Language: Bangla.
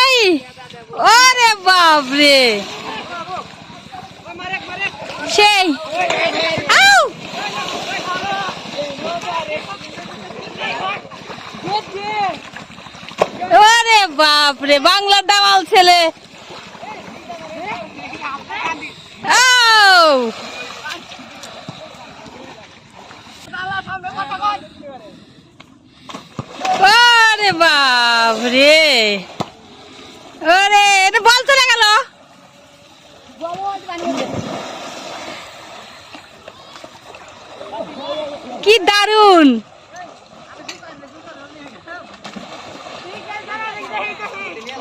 এই ওরে বাপরে। সেই আউ ওরে বাপরে বাংলার দামাল ছেলে। ওরে বাপরে। ওরে এটা বল চলে গেল কি দারুণ